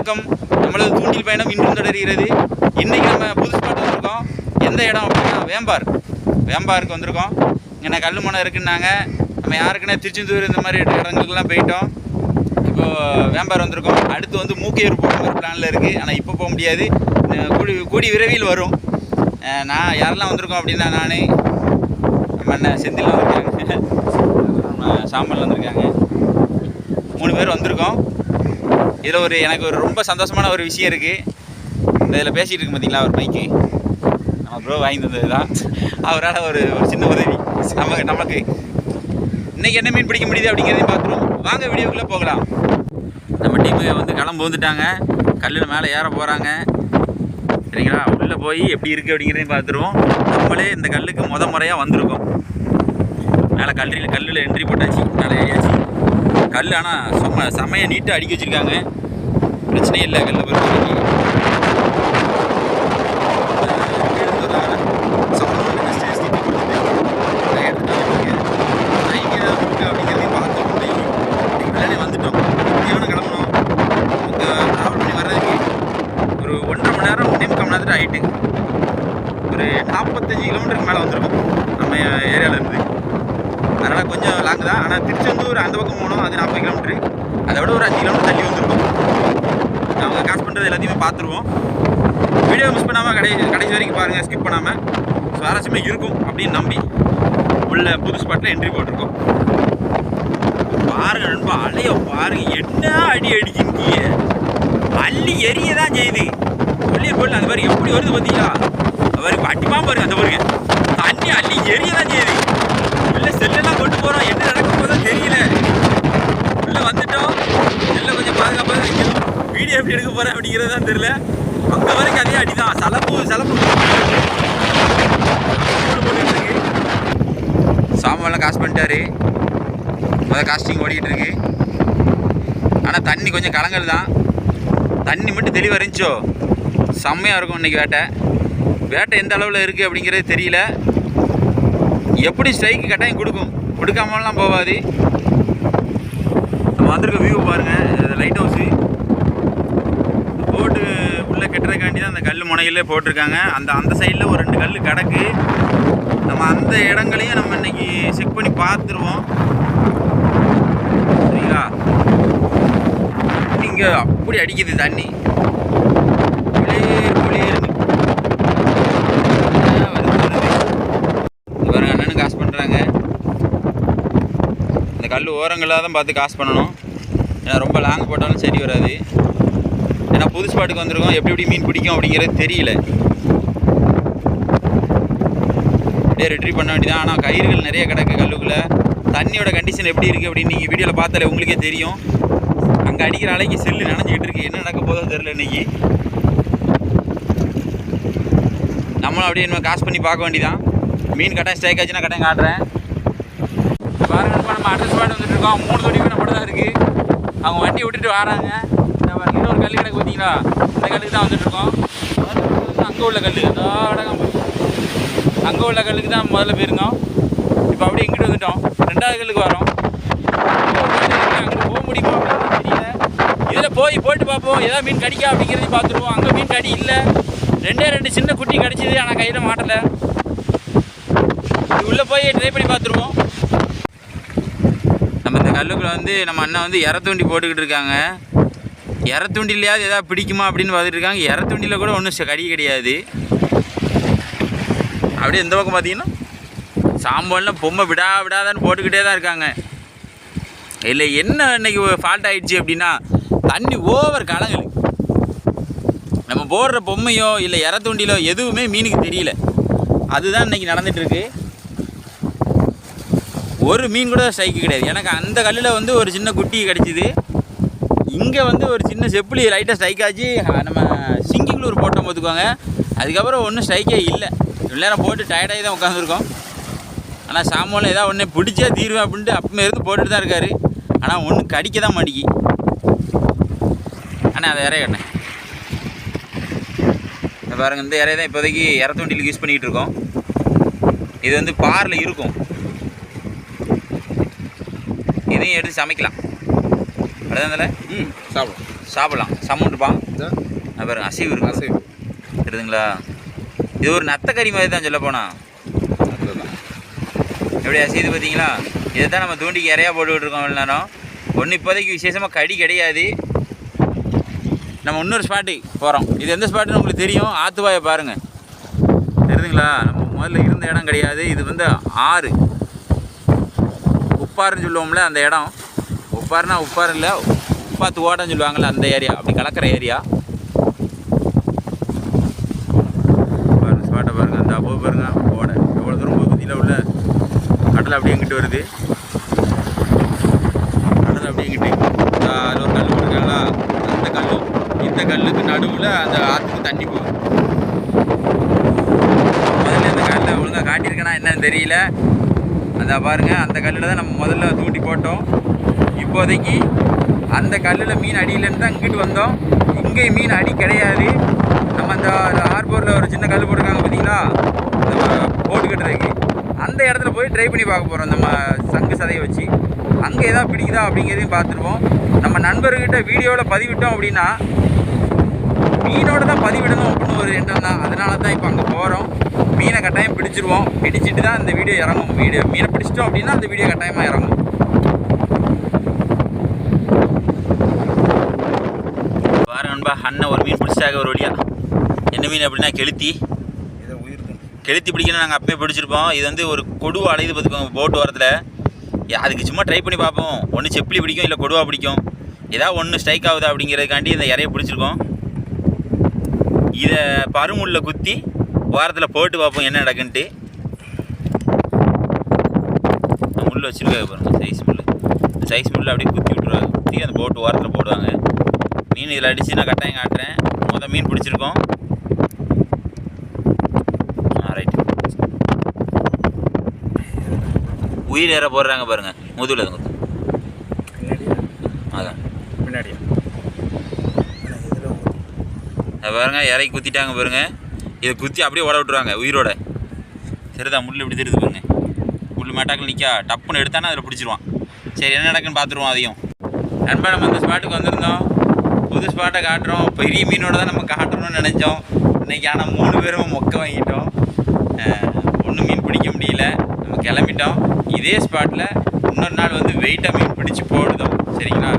வணக்கம். நம்மளது தூண்டில் பயணம் இன்றும் தொடர்கிறது. இன்றைக்கி நம்ம புது ஸ்பாட் வந்திருக்கோம். எந்த இடம் அப்படின்னா வேம்பார். வேம்பாருக்கு வந்திருக்கோம். இங்கே கல் மனம் இருக்குன்னாங்க. நம்ம யாருக்குன்னா திருச்செந்தூர் இந்த மாதிரி இடங்களுக்கெல்லாம் போயிட்டோம். இப்போது வேம்பார் வந்திருக்கோம். அடுத்து வந்து மூக்கையூர் போகிற மாதிரி பிளானில் இருக்குது ஆனால் இப்போ போக முடியாது. கூடி கூடி விரைவில் வரும். நான் யாரெல்லாம் வந்திருக்கோம் அப்படின்னா நான் நம்ம அண்ணன் செந்தில் வந்திருக்காங்க. நம்ம சாம்பல் வந்திருக்காங்க. மூணு பேர் வந்திருக்கோம். இதில் ஒரு எனக்கு ஒரு ரொம்ப சந்தோஷமான ஒரு விஷயம் இருக்குது இந்த இதில் பேசிகிட்டு இருக்கு பார்த்தீங்களா ஒரு மைக்கு நம்ம ப்ரோ வாங்கி தந்தது தான். அவரால் ஒரு ஒரு சின்ன உதவி. நமக்கு நமக்கு. இன்றைக்கி என்ன மீன் பிடிக்க முடியுது அப்படிங்கிறதையும் பார்த்துருவோம். வாங்க வீடியோக்குள்ளே போகலாம். நம்ம டீமு வந்து கிளம்பு வந்துட்டாங்க. கல்லில் மேலே ஏற போகிறாங்க சரிங்களா? உள்ளே போய் எப்படி இருக்குது அப்படிங்கிறதையும் பார்த்துருவோம். நம்மளே இந்த கல்லுக்கு முத முறையாக வந்திருக்கோம். மேலே கல்லில் கல்லில் என்ட்ரி போட்டாச்சு. மேலே ஏறியாச்சு. கல் ஆனால் செம்ம செம்மையை நீட்டாக அடுக்கி வச்சுருக்காங்க. பிரச்சனையே இல்லை கல்லை பொறுத்த வரைக்கும். வர்றதுக்கு ஒரு ஒன்றரை மணி நேரம் ஒன்றே முக்கால் மணி நேரத்தில் ஆகிட்டு ஒரு நாற்பத்தஞ்சு கிலோமீட்டருக்கு மேலே வந்திருக்கும் நம்ம ஏரியாவில் இருந்து அதனால் தான். ஆனால் திருச்செந்தூர் அந்த பக்கம் போனோம். அது நாற்பது கிலோமீட்ரு அதை விட ஒரு அஞ்சு கிலோமீட்டர் தள்ளி வந்திருக்கும். அவங்க காசு பண்ணுறது எல்லாத்தையுமே பார்த்துருவோம். வீடியோ மிஸ் பண்ணாமல் கடைசி கடைசி வரைக்கும் பாருங்கள் ஸ்கிப் பண்ணாமல் சுவாரஸ்யமாக இருக்கும் அப்படின்னு நம்பி உள்ள புது ஸ்பாட்டில் என்ட்ரி போட்டிருக்கோம். பாருங்க நண்பா அலைய பாருங்க. என்ன அடி அடிக்கிங்க அள்ளி எரிய தான் செய்யுது. சொல்லிய பொருள் அந்த மாதிரி எப்படி வருது பார்த்தீங்களா அவர் அடிமா பாருங்க அந்த பாருங்க தண்ணி அள்ளி எரிய தான் செய்யுது. போகிறோம் என்ன நடக்க போதோ தெரியல. உள்ளே வந்துட்டோம். எல்லாம் கொஞ்சம் பாதுகாப்பாக வீடியோ எப்படி எடுக்க போகிறேன் அப்படிங்கிறது தான் தெரியல. அங்கே வரைக்கும் அதே அடிதான். சலப்பு சலப்பு. சாமெல்லாம் காசு பண்ணிட்டாரு. முதல் காஸ்டிங் ஓடிக்கிட்டு இருக்கு. ஆனால் தண்ணி கொஞ்சம் கலங்கல் தான். தண்ணி மட்டும் தெளிவாக இருந்துச்சோ? செம்மையாக இருக்கும் இன்றைக்கி வேட்டை. வேட்டை எந்த அளவில் இருக்குது அப்படிங்கிறது தெரியல. எப்படி ஸ்ட்ரைக்கு கட்டாயம் கொடுக்கும். கொடுக்காமலாம் போகாது நம்ம வந்திருக்க வியூ பாருங்கள் லைட் ஹவுஸு போட்டு உள்ளே கட்டுறதுக்காண்டி தான் அந்த கல் முனையிலே போட்டிருக்காங்க. அந்த அந்த சைடில் ஒரு ரெண்டு கல் கிடக்கு. நம்ம அந்த இடங்களையும் நம்ம இன்னைக்கு செக் பண்ணி பார்த்துருவோம். சரிங்களா? இங்கே அப்படி அடிக்குது தண்ணி குளிர் குளிர்னு. ஆ, வருது, வருது. இங்க பாருங்க அண்ணனும் காசு பண்ணுறாங்க இந்த கல் ஓரங்களாக தான் பார்த்து காசு பண்ணணும். ஏன்னா ரொம்ப லாங் போட்டாலும் சரி வராது. ஏன்னா புது ஸ்பாட்டுக்கு வந்திருக்கோம். எப்படி எப்படி மீன் பிடிக்கும் அப்படிங்கிறது தெரியல. அப்படியே ரிட்ரீவ் பண்ண வேண்டியதான் ஆனால் கயிறுகள் நிறைய கிடக்கு கல்லுக்குள்ளே. தண்ணியோட கண்டிஷன் எப்படி இருக்குது அப்படின்னு நீங்கள் வீடியோவில் பார்த்தாலே உங்களுக்கே தெரியும். அங்கே அடிக்கிற அலைக்கு செல்லு நினைஞ்சிக்கிட்டு இருக்கு. என்ன நடக்க போதோ தெரில இன்னைக்கு. நம்மளும் அப்படியே இன்னும் காசு பண்ணி பார்க்க வேண்டியதான் மீன் கட்டாயம் ஸ்ட்ரைக் ஆச்சுன்னா கட்டாயம் காட்டுறேன். பாருங்க நம்ம அட்ரஸ் பாட்டு வந்துட்டு இருக்கோம். மூணு தொடி கூட மட்டும் தான் இருக்குது அவங்க வண்டி விட்டுட்டு வராங்க. இந்த இன்னொரு கல் கிடக்கு பார்த்தீங்களா இந்த கல்லுக்கு தான் வந்துட்டு இருக்கோம். அங்கே உள்ள கல் அதோ அங்கே உள்ள கல்லுக்கு தான் முதல்ல போயிருந்தோம். இப்போ அப்படியே இங்கிட்டு வந்துட்டோம். ரெண்டாவது கல்லுக்கு வரோம். அங்கே போக முடியுமா? அப்படின்னு தெரியல. இதில் போய் போட்டு பார்ப்போம். ஏதாவது மீன் கடிக்கா அப்படிங்கிறதையும் பார்த்துருவோம். அங்கே மீன் கடி இல்லை. ரெண்டே ரெண்டு சின்ன குட்டி கிடச்சிது ஆனால் கையில் மாட்டலை. உள்ளே போய் ட்ரை பண்ணி பார்த்துருவோம். இந்த கல்லுக்குள்ள வந்து நம்ம அண்ணன் வந்து எரத்துண்டி போட்டுக்கிட்டு இருக்காங்க. இறத்தூண்டிலையாவது எதாவது பிடிக்குமா அப்படின்னு பார்த்துட்டு இருக்காங்க. எரத்துண்டியில் கூட ஒன்றும் கடி கிடையாது. அப்படியே எந்த பக்கம் பார்த்தீங்கன்னா சாம்பான்லாம் பொம்மை விடா விடாதான்னு போட்டுக்கிட்டே தான் இருக்காங்க. இல்லை என்ன இன்னைக்கு ஃபால்ட் ஆகிடுச்சு அப்படின்னா தண்ணி ஓவர் கலங்கல். நம்ம போடுற பொம்மையோ இல்லை இறத்தூண்டிலோ எதுவுமே மீனுக்கு தெரியல. அதுதான் இன்றைக்கி நடந்துகிட்ருக்கு ஒரு மீன் கூட ஸ்ட்ரைக்கு கிடையாது. எனக்கு அந்த கல்லில் வந்து ஒரு சின்ன குட்டி கிடச்சிது. இங்கே வந்து ஒரு சின்ன செப்புளி லைட்டாக ஸ்ட்ரைக் ஆச்சு. நம்ம சிங்கிங்லூர் போட்டோம் பார்த்துக்குவாங்க அதுக்கப்புறம் ஒன்றும் ஸ்ட்ரைக்கே இல்லை. இவ்வளோ நேரம் போட்டு டயர்டாகி தான் உட்காந்துருக்கோம் ஆனால் சாமானில் ஏதாவது ஒன்று பிடிச்சே தீருவேன் அப்படின்ட்டு அப்பமே இருந்து போட்டுட்டு தான் இருக்காரு. ஆனால் ஒன்று கடிக்க தான் மாட்டிக்கி அண்ணா அதை இறைய கட்டேன் பாருங்கள் பாருங்க இந்த இறைய தான் இப்போதைக்கு இற தூண்டிலுக்கு யூஸ் பண்ணிக்கிட்டு இருக்கோம். இது வந்து பாரில் இருக்கும். இதையும் எடுத்து சமைக்கலாம். அப்படிதான் ம் சாப்பிடலாம். இந்த? அது பாருங்க அசைவு இருக்கு. அசைவு தெரியுதுங்களா? இது ஒரு நத்தக்கறி மாதிரி தான் சொல்ல போனா. அதுதான் எப்படி அசைது பார்த்தீங்களா? இதை தான் நம்ம தூண்டிக்கு இறையா போட்டுக்கிட்டு இருக்கோம் இவ்வளோ நேரம். ஒன்று இப்போதைக்கு விசேஷமாக கடி கிடையாது. நம்ம இன்னொரு ஸ்பாட்டுக்கு போகிறோம் இது எந்த ஸ்பாட்டுன்னு உங்களுக்கு தெரியும். ஆத்துவாயை பாருங்கள் தெரியுதுங்களா? நம்ம முதல்ல இருந்த இடம் கிடையாது. இது வந்து ஆறு. உப்பாருன்னு சொல்லுவோம்ல அந்த இடம். உப்பாருனா உப்பார் இல்லை உப்பாத்து ஓடன்னு சொல்லுவாங்கள்ல அந்த ஏரியா அப்படி கலக்கிற ஏரியா பாருங்க ஸ்பாட்டை பாருங்க அந்த அப்போ பாருங்க ஓட. எவ்வளோ தூரம் போகுது? உள்ள கடல் அப்படியே இங்கிட்டு வருது. கடல் அப்படியே இங்கிட்டு அது ஒரு கல் போட்டுருக்காங்களா? அந்த கல்லும் இந்த கல்லுக்கு நடுவில் அந்த ஆற்றுக்கு தண்ணி போகுது. முதல்ல இந்த கல்லை ஒழுங்காக காட்டியிருக்கேன்னா என்னன்னு தெரியல. அந்த பாருங்கள் அந்த கல்லில் தான் நம்ம முதல்ல தூண்டி போட்டோம். இப்போதைக்கு அந்த கல்லில் மீன் அடியிலேருந்து தான் இங்கிட்டு வந்தோம். இங்கே மீன் அடி கிடையாது. நம்ம அந்த ஹார்பரில் ஒரு சின்ன கல் போட்டிருக்காங்க பார்த்தீங்களா? நம்ம போட்டு அந்த இடத்துல போய் ட்ரை பண்ணி பார்க்க போகிறோம் நம்ம சங்கு சதையை வச்சு. அங்கே எதாவது பிடிக்குதா அப்படிங்கிறதையும் பார்த்துருவோம். நம்ம நண்பர்கிட்ட வீடியோவில் பதிவிட்டோம் அப்படின்னா மீனோட தான் பதிவிடணும் அப்படின்னு ஒரு எண்ணம் தான். அதனால தான் இப்போ அங்கே போகிறோம் மீனை கட்டாயம் பிடிச்சிருவோம். பிடிச்சிட்டு தான் இந்த வீடியோ இறங்கும். வீடியோ மீனை பிடிச்சிட்டோம் அப்படின்னா அந்த வீடியோ கட்டாயமாக இறங்கும். பாரு நண்பா அண்ணன் ஒரு மீன் பிடிச்சாக ஒரு வழியா. என்ன மீன் அப்படின்னா கெளுத்தி. கெளுத்தி பிடிக்கணும் நாங்கள் அப்பயே பிடிச்சிருப்போம். இது வந்து ஒரு கொடுவா அலையுது பார்த்துக்கோங்க போட்டு வரத்தில் அதுக்கு சும்மா ட்ரை பண்ணி பார்ப்போம். ஒன்று செப்பிலி பிடிக்கும் இல்லை கொடுவா பிடிக்கும். ஏதாவது ஒன்று ஸ்ட்ரைக் ஆகுதா அப்படிங்கிறதுக்காண்டி இந்த இறைய பிடிச்சிருக்கோம். இதை பருமுள்ள குத்தி வாரத்தில் போட்டு பார்ப்போம் என்ன நடக்குன்ட்டு. முள் வச்சுருக்காங்க பாருங்க சைஸ் முள் சைஸ் முள் அப்படியே குத்தி விட்ருவாங்க குத்தி அந்த போட்டு ஓரத்தில் போடுவாங்க. மீன் இதில் அடித்து நான் கட்டாயம் காட்டுறேன். மொதல் மீன் பிடிச்சிருக்கோம். உயிர் ஏற போடுறாங்க பாருங்க. முதுகுல அது குத்து. பின்னாடியா அதான். பின்னாடியா? பாருங்க இறக்கி குத்திட்டாங்க பாருங்க. இதை குத்தி அப்படியே ஓட விட்டுருவாங்க உயிரோட. சரிதான் முள் இப்படி தெரியுது பாருங்க. முள் மேட்டாக்கில் நிற்கா டப்புன்னு எடுத்தானா அதில் பிடிச்சிருவான். சரி என்ன நடக்குன்னு பார்த்துருவோம் அதையும். நண்பா நம்ம இந்த ஸ்பாட்டுக்கு வந்திருந்தோம். புது ஸ்பாட்டை காட்டுறோம். பெரிய மீனோட தான் நம்ம காட்டணும்னு நினச்சோம். இன்னைக்கு ஆனால் மூணு பேரும் மொக்க வாங்கிட்டோம். ஒன்றும் மீன் பிடிக்க முடியல. நம்ம கிளம்பிட்டோம். இதே ஸ்பாட்டில் இன்னொரு நாள் வந்து வெயிட்டாக மீன் பிடிச்சி போடுதோம். சரிங்களா?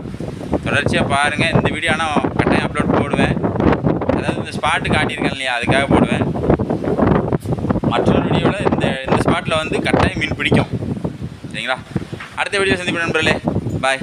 தொடர்ச்சியாக பாருங்கள் இந்த வீடியோ ஆனால் கட்டாயம் அப்லோட் போடுவேன். ஸ்பாட்டு காட்டியிருக்கேன் இல்லையா? அதுக்காக போடுவேன். மற்றொரு வீடியோவில் இந்த இந்த ஸ்பாட்டில் வந்து கட்டாயம் மீன் பிடிக்கும். சரிங்களா? அடுத்த வீடியோ சந்திப்போம் நண்பர்களே. பாய்